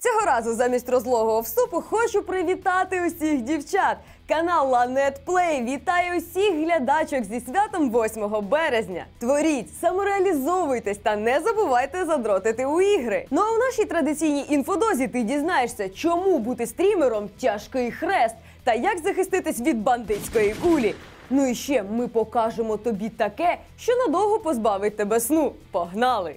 Цього разу замість розлогого вступу хочу привітати усіх дівчат. Канал Ланет Плей вітає усіх глядачок зі святом 8 березня. Творіть, самореалізовуйтесь та не забувайте задротити у ігри. Ну а в нашій традиційній інфодозі ти дізнаєшся, чому бути стрімером тяжкий хрест та як захиститись від бандитської кулі. Ну і ще ми покажемо тобі таке, що надовго позбавить тебе сну. Погнали!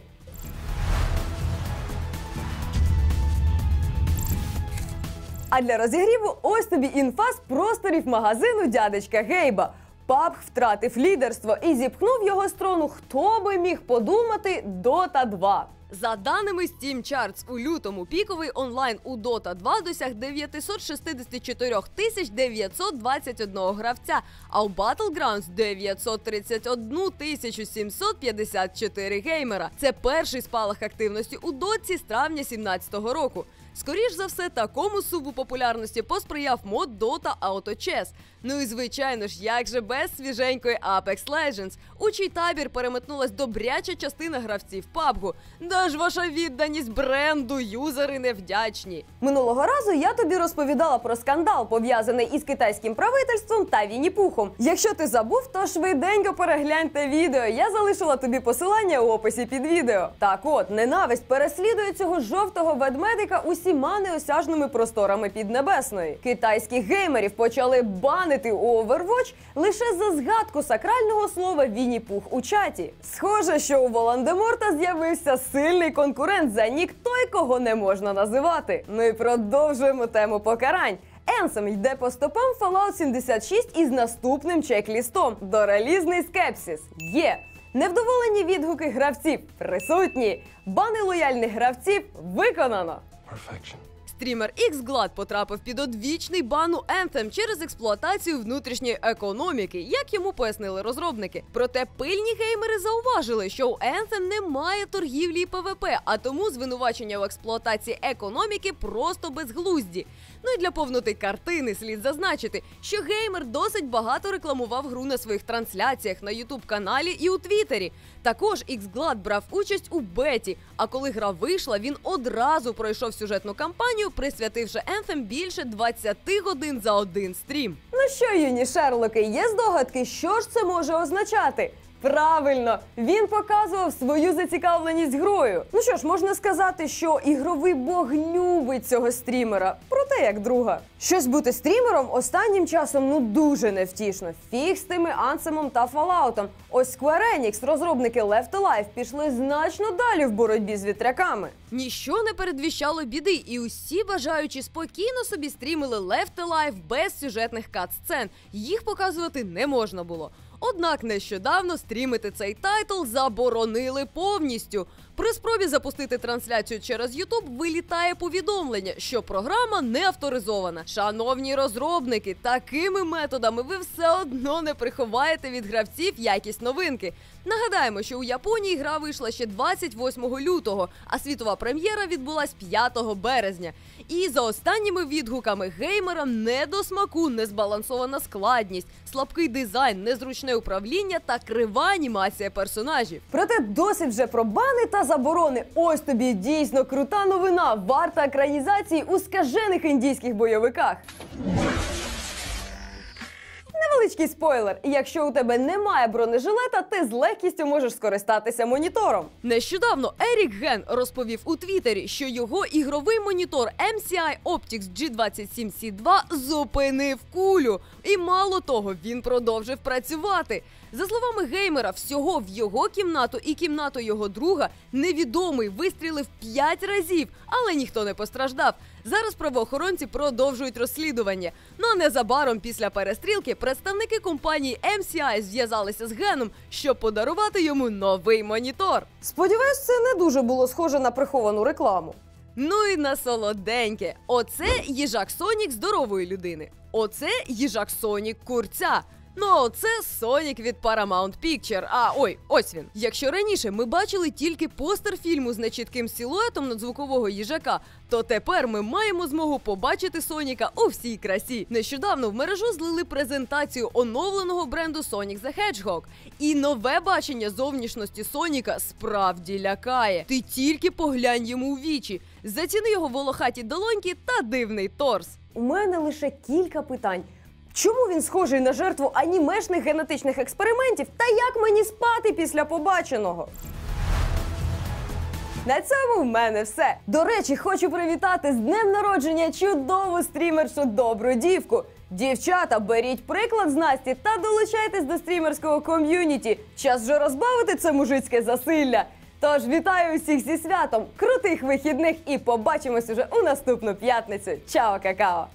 А для розігріву ось тобі інфа з просторів магазину дядечка Гейба. Пабг втратив лідерство і зіпхнув його з трону. Хто би міг подумати дота 2. За даними Steam Charts, у лютому піковий онлайн у Dota 2 досяг 964 тисяч 921 гравця, а у Battlegrounds 931 тисячу 754 геймера. Це перший спалах активності у доці з травня 2017 року. Скоріш за все, такому субу популярності посприяв мод Dota Auto Chess. Ну і звичайно ж, як же без свіженької Apex Legends, у чий табір переметнулась добряча частина гравців PUBG. Да ж ваша відданість бренду, юзери невдячні. Минулого разу я тобі розповідала про скандал, пов'язаний із китайським правительством та Вінні-Пухом. Якщо ти забув, то швиденько перегляньте відео. Я залишила тобі посилання у описі під відео. Так от, ненависть переслідує цього жовтого ведмедика усіма неосяжними просторами піднебесної. Китайських геймерів почали банити у Overwatch лише за згадку сакрального слова Вінні-Пух у чаті. Схоже, що у Волан-де-Морта з'явився сильний конкурент за нік той, кого не можна називати. Ну і продовжуємо тему покарань. Енсом йде по стопам Fallout 76 із наступним чек-лістом. Дорелізний скепсіс є. Невдоволені відгуки гравців присутні. Бани лояльних гравців виконано. Perfection. Стрімер XGLAD потрапив під одвічний бан у Anthem через експлуатацію внутрішньої економіки, як йому пояснили розробники. Проте пильні геймери зауважили, що у Anthem немає торгівлі і ПВП, а тому звинувачення в експлуатації економіки просто безглузді. Ну і для повноти картини слід зазначити, що геймер досить багато рекламував гру на своїх трансляціях на Ютуб каналі і у Твіттері. Також XGLAD брав участь у беті. А коли гра вийшла, він одразу пройшов сюжетну кампанію, присвятивши Anthem більше 20 годин за один стрім. Ну що, юні Шерлоки, є здогадки, що ж це може означати? Правильно, він показував свою зацікавленість грою. Ну що ж, можна сказати, що ігровий бог любить цього стрімера, проте як друга. Щось бути стрімером останнім часом ну дуже невтішно. Фіг з тими ансемом та фалаутом. Ось Square Enix, розробники Left Alive, пішли значно далі в боротьбі з вітряками. Ніщо не передвіщало біди, і усі бажаючі спокійно собі стрімили Left Alive без сюжетних кат-сцен. Їх показувати не можна було. Однак нещодавно стрімити цей тайтл заборонили повністю. При спробі запустити трансляцію через YouTube вилітає повідомлення, що програма не авторизована. Шановні розробники, такими методами ви все одно не приховаєте від гравців якість новинки. Нагадаємо, що у Японії гра вийшла ще 28 лютого, а світова прем'єра відбулась 5 березня. І за останніми відгуками геймерам не до смаку незбалансована складність, слабкий дизайн, незручне управління та крива анімація персонажів. Проте досить вже про бани та заборони. Ось тобі дійсно крута новина. Варта екранізації у скажених індійських бойовиках. Невеличкий спойлер. Якщо у тебе немає бронежилета, ти з легкістю можеш скористатися монітором. Нещодавно Ерік Ген розповів у Твіттері, що його ігровий монітор MCI Optics G27C2 зупинив кулю. І мало того, він продовжив працювати. За словами геймера, всього в його кімнату і кімнату його друга невідомий вистрілив 5 разів, але ніхто не постраждав. Зараз правоохоронці продовжують розслідування. Ну а незабаром після перестрілки представники компанії MCI зв'язалися з геном, щоб подарувати йому новий монітор. Сподіваюсь, це не дуже було схоже на приховану рекламу. Ну і на солоденьке. Оце їжак Сонік здорової людини. Оце їжак Сонік курця. Ну, це Сонік від Paramount Picture. А ой, ось він. Якщо раніше ми бачили тільки постер фільму з нечітким силуетом надзвукового їжака, то тепер ми маємо змогу побачити Соніка у всій красі. Нещодавно в мережу злили презентацію оновленого бренду Sonic the Hedgehog. І нове бачення зовнішності Соніка справді лякає. Ти тільки поглянь йому у вічі. Заціни його волохаті долоньки та дивний торс. У мене лише кілька питань. Чому він схожий на жертву анімешних генетичних експериментів? Та як мені спати після побаченого? На цьому в мене все. До речі, хочу привітати з днем народження чудову стрімершу добру дівку. Дівчата, беріть приклад з Насті та долучайтесь до стрімерського ком'юніті. Час вже розбавити це мужицьке засилля. Тож вітаю усіх зі святом, крутих вихідних і побачимось уже у наступну п'ятницю. Чао, какао!